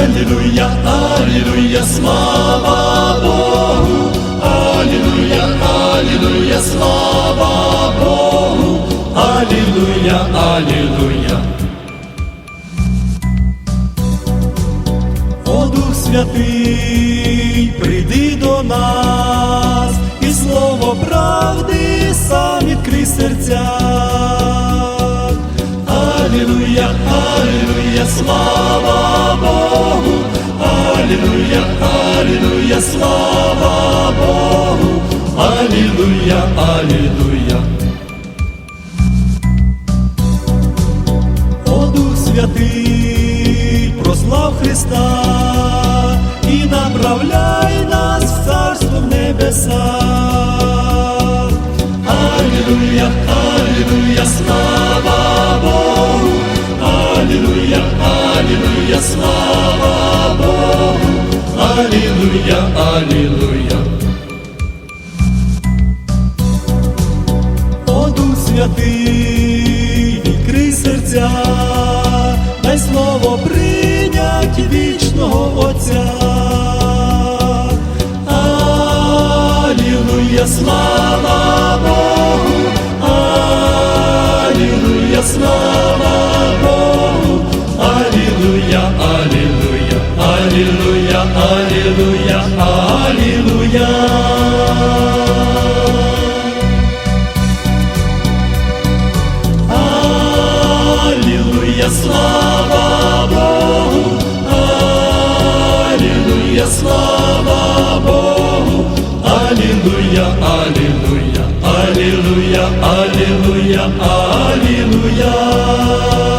Алілуя, слава Богу, Алілуя, Алілуя, слава Богу, Алілуя, Алілуя. О Дух Святий, прийди до нас, і слово правди сам відкрий серця. Алілуя, Алілуя, слава Алілуя, Алілуя, слава Богу, Алілуя, Алілуя. О Дух Святий, прослав Христа і направляй нас в царство в небеса. Алілуя, Алілуя, слава Богу, Алілуя, Алілуя, слава Алілуя, Алілуя. О Дух Святий, відкрий серця, дай слово прийнять вічного Отця. Алілуя, слава Алілуя, Алілуя, Алілуя. Аллилуйя, слава Богу, Аллилуйя, слава Богу, Аллилуйя, Аллилуйя, Аллилуйя, Аллилуйя, Аллилуйя.